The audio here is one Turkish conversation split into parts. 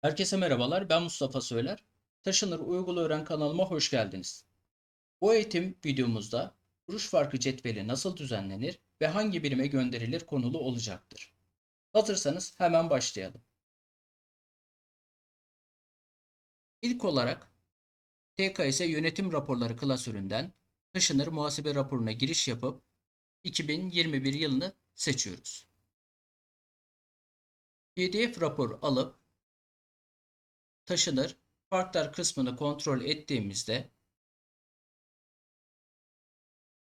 Herkese merhabalar, ben Mustafa Söyler. Taşınır Uygula Öğren kanalıma hoş geldiniz. Bu eğitim videomuzda kuruş farkı cetveli nasıl düzenlenir ve hangi birime gönderilir konulu olacaktır. Hazırsanız hemen başlayalım. İlk olarak TKS yönetim raporları klasöründen taşınır muhasebe raporuna giriş yapıp 2021 yılını seçiyoruz. PDF rapor alıp taşınır farklar kısmını kontrol ettiğimizde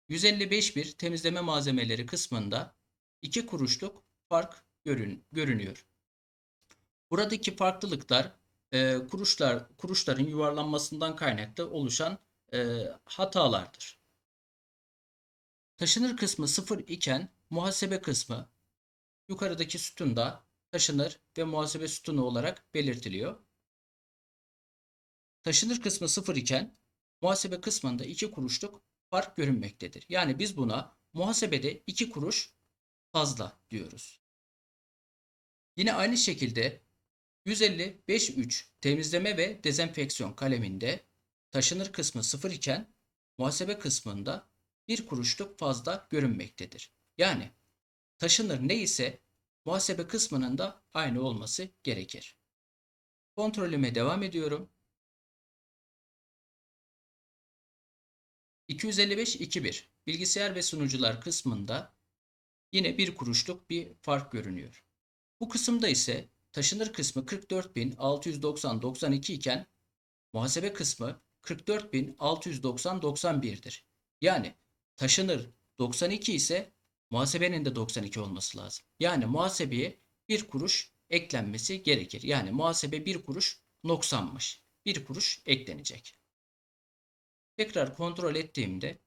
155 temizleme malzemeleri kısmında 2 kuruşluk fark görün, görünüyor. Buradaki farklılıklar e, kuruşlar kuruşların yuvarlanmasından kaynaklı oluşan e, hatalardır. Taşınır kısmı 0 iken muhasebe kısmı yukarıdaki sütunda taşınır ve muhasebe sütunu olarak belirtiliyor. Taşınır kısmı 0 iken muhasebe kısmında 2 kuruşluk fark görünmektedir. Yani biz buna muhasebede 2 kuruş fazla diyoruz. Yine aynı şekilde 155.3 temizleme ve dezenfeksiyon kaleminde taşınır kısmı 0 iken muhasebe kısmında 1 kuruşluk fazla görünmektedir. Yani taşınır ne ise muhasebe kısmının da aynı olması gerekir. Kontrolüme devam ediyorum. 255.2.1 bilgisayar ve sunucular kısmında yine bir kuruşluk bir fark görünüyor. Bu kısımda ise taşınır kısmı 44.690.92 iken muhasebe kısmı 44.690.91'dir. Yani taşınır 92 ise muhasebenin de 92 olması lazım. Yani muhasebeye bir kuruş eklenmesi gerekir. Yani muhasebe bir kuruş noksanmış. Bir kuruş eklenecek. Tekrar kontrol ettiğimde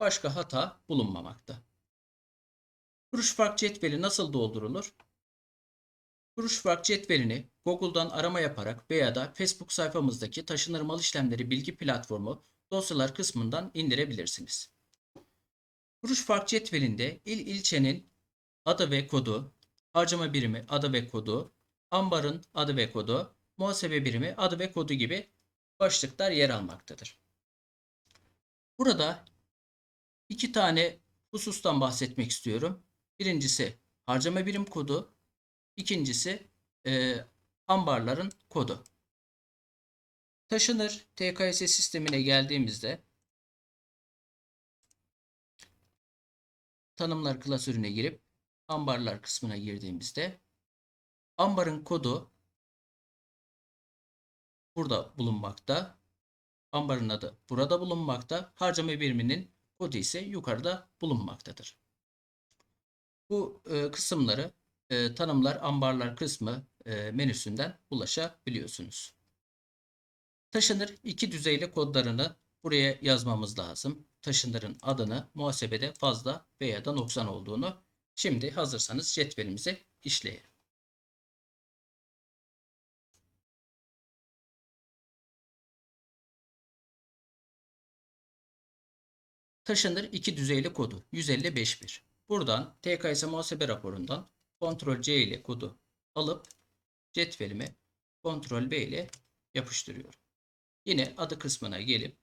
başka hata bulunmamakta. Kuruş fark cetveli nasıl doldurulur? Kuruş fark cetvelini Google'dan arama yaparak veya da Facebook sayfamızdaki taşınır mal işlemleri bilgi platformu dosyalar kısmından indirebilirsiniz. Kuruş fark cetvelinde il ilçenin adı ve kodu, harcama birimi adı ve kodu, ambarın adı ve kodu, muhasebe birimi adı ve kodu gibi başlıklar yer almaktadır. Burada iki tane husustan bahsetmek istiyorum. Birincisi harcama birim kodu, ikincisi e, ambarların kodu. Taşınır TKS sistemine geldiğimizde tanımlar klasörüne girip ambarlar kısmına girdiğimizde Ambarın kodu burada bulunmakta. Ambarın adı burada bulunmakta. Harcama biriminin kodu ise yukarıda bulunmaktadır. Bu e, kısımları e, tanımlar, ambarlar kısmı e, menüsünden ulaşabiliyorsunuz. Taşınır iki düzeyli kodlarını buraya yazmamız lazım. Taşınırın adını muhasebede fazla veya da noksan olduğunu. Şimdi hazırsanız cetvelimize işleyelim. Taşınır iki düzeyli kodu 155.1. Buradan TKS muhasebe raporundan Ctrl C ile kodu alıp cetvelime Ctrl B ile yapıştırıyorum. Yine adı kısmına gelip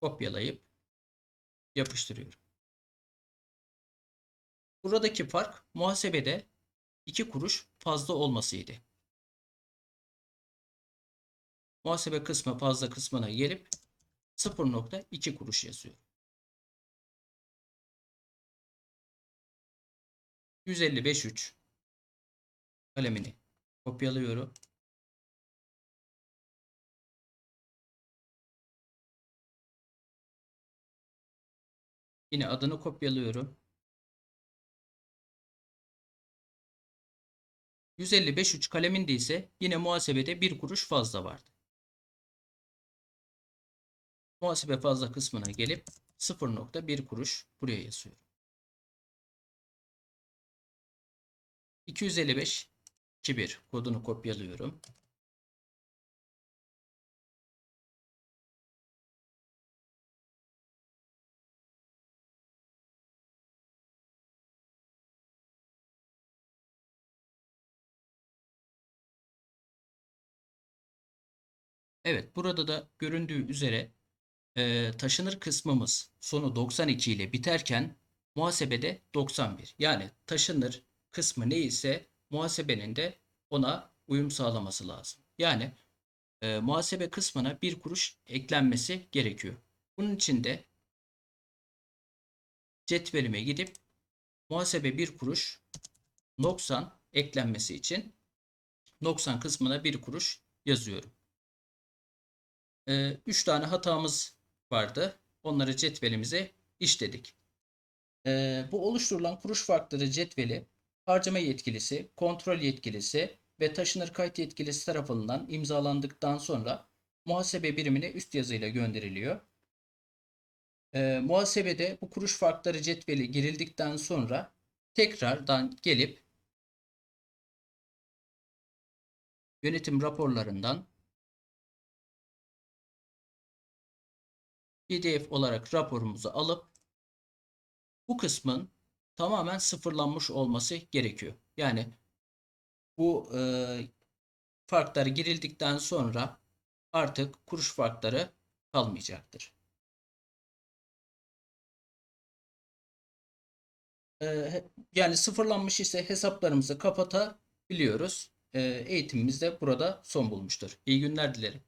kopyalayıp yapıştırıyorum. Buradaki fark muhasebede 2 kuruş fazla olmasıydı. Muhasebe kısmı fazla kısmına gelip 0.2 kuruş yazıyor. 155.3 kalemini kopyalıyorum. Yine adını kopyalıyorum. 155.3 kaleminde ise yine muhasebede 1 kuruş fazla vardı muhasebe fazla kısmına gelip 0.1 kuruş buraya yazıyorum. 255 21 kodunu kopyalıyorum. Evet burada da göründüğü üzere e, taşınır kısmımız sonu 92 ile biterken muhasebede 91. Yani taşınır kısmı neyse muhasebenin de ona uyum sağlaması lazım. Yani e, muhasebe kısmına bir kuruş eklenmesi gerekiyor. Bunun için de cetvelime gidip muhasebe bir kuruş noksan eklenmesi için noksan kısmına bir kuruş yazıyorum. 3 tane hatamız vardı. Onları cetvelimize işledik. Ee, bu oluşturulan kuruş farkları cetveli harcama yetkilisi, kontrol yetkilisi ve taşınır kayıt yetkilisi tarafından imzalandıktan sonra muhasebe birimine üst yazıyla gönderiliyor. Ee, muhasebede bu kuruş farkları cetveli girildikten sonra tekrardan gelip yönetim raporlarından PDF olarak raporumuzu alıp bu kısmın tamamen sıfırlanmış olması gerekiyor. Yani bu e, farklar girildikten sonra artık kuruş farkları kalmayacaktır. E, yani sıfırlanmış ise hesaplarımızı kapatabiliyoruz. E, eğitimimiz de burada son bulmuştur. İyi günler dilerim.